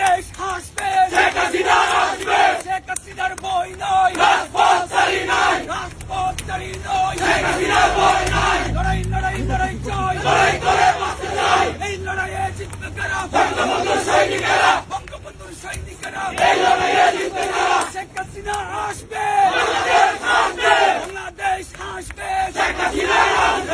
বাংলাদেশ হাসবে। শেখ হাসিনা আসবে শেখ হাসিনার বই নয় রাজপথ চালি নাই। রাজপথ চালি নয় শেখ হাসিনা ভয় নাই। লড়াই লড়াই লড়াই জয় লড়াই করে বাঁচতে চাই। এই লড়াইয়ে জিতবে কারা? বঙ্গবন্ধু সৈনিকেরা। বঙ্গবন্ধুর সৈনিকেরা। এই লড়াইয়ে জিতবে তারা শেখ হাসিনা আসবে বাংলাদেশ আসবে বাংলাদেশ হাসবে। শেখ হাসিনা আসবে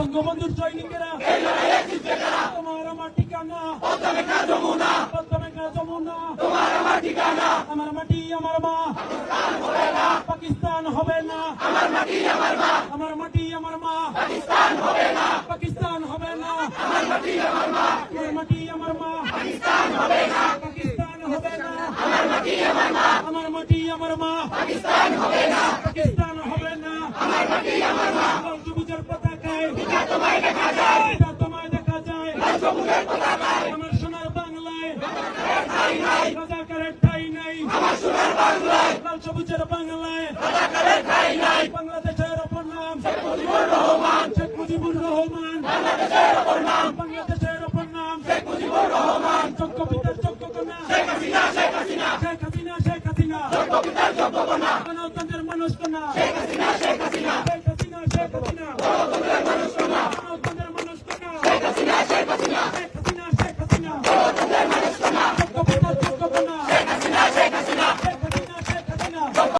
বঙ্গবন্ধুর সৈনিকেরা তোমার আমার ঠিকানা প্রথমে কাজ যমুনা প্রথমে যমুনা তোমার আমার ঠিকানা আমার মাটি আমার মা পাকিস্তান হবে না আমার মাটি আমার মা আমার মাটি আমার মা পাকিস্তান হবে না পাকিস্তান হবে না আমার মাটি আমার মা আমার মাটি আমার মা পাকিস্তান হবে না পাকিস্তান হবে না আমার মাটি আমার মা আমার মাটি আমার মা পাকিস্তান হবে না পাকিস্তান হবে না আমার মাটি আমার মা তোমায় দেখা যায়। এটা তোমায় দেখা যায়। সবুজের পতাকায় আমার সোনার বাংলায়। ঠাই নাই রাজাকারের ঠাই নাই। আমার সোনার বাংলায়। লাল সবুজের বাংলায়। রাজাকারের ঠাই নাই। বাংলাদেশের অপর নাম। মুজিবুর রহমান। শেখ মুজিবুর রহমান। বাংলাদেশের অপর নাম। বাংলাদেশের অপর নাম। শেখ মুজিবুর রহমান। যোগ্য পিতার যোগ্য কন্যা শেখ হাসিনা শেখ হাসিনা। শেখ হাসিনা শেখ হাসিনা। কবিতার যোগ্য কন্যা গণতন্ত্রের মানুষ কন্যা শেখ হাসিনা।